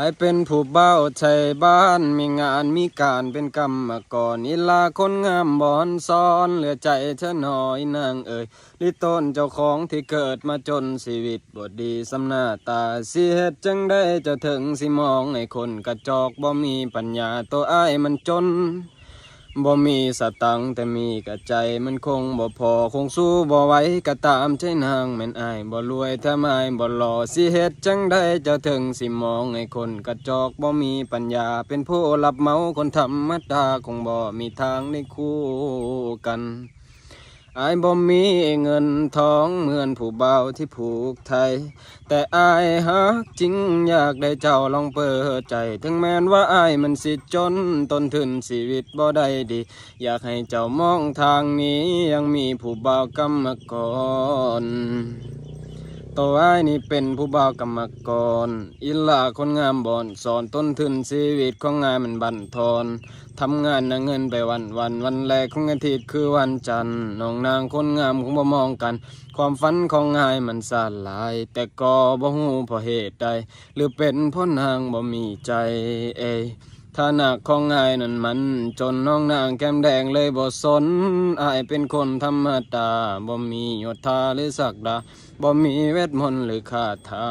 อายเป็นผู้เบ้าไทยบ้านมีงานมีการเป็นกรรมก่อนนิลาคนงามบอนซ้อนเหลือใจเธอหน่อยนางเอ่ยลิต้นเจ้าของที่เกิดมาจนชีวิตบดีสำนาตาสิเสียจังได้จะถึงสิมองให้คนกระจอกบ่มีปัญญาตัวอ้ายมันจน บ่มีสตังแต่มีกระใจมันคงบ่พอคงสู้บ่ไหวก็ตามใจนางแม่นอายบ่รวยถ้าไม่บ่หล่อสิเฮ็ดจังได้จะถึงสิมองให้คนกระจอกบ่มีปัญญา เป็นผู้รับเหมาคนธรรมดาคงบ่มีทางได้คู่กัน อายบ่มีเงินทองเหมือนผู้เบาที่ผูกไทย แต่อายฮักจริงอยากได้เจ้าลองเปิดใจ ถึงแม้นว่าอายมันสิจนต้นทุนชีวิตบ่ได้ดี อยากให้เจ้ามองทางนี้ยังมีผู้เบากรรมกร ตัวไอ้นี่เป็นผู้บ่าวกรรมกร อิลาคนงามบอนสอนต้นทุนชีวิตของงานมันบั่นทอนทำงานนาเงินไปวันวันวันแรกของอาทิตย์คือวันจันทร์น้องนางคนงามคงบ่มองกัน ความฝันของงายมันสาหลาย แต่ก็บ่ฮู้เพราะเหตุใดหรือเป็นเพราะนางบ่มีใจเอย ฐานะของงายนั่นมัน จนน้องนางแก้มแดงเลยบ่สนอายเป็นคนธรรมดาบ่มียศธาหรือศักดาบ่มีเวทมนต์หรือคาถา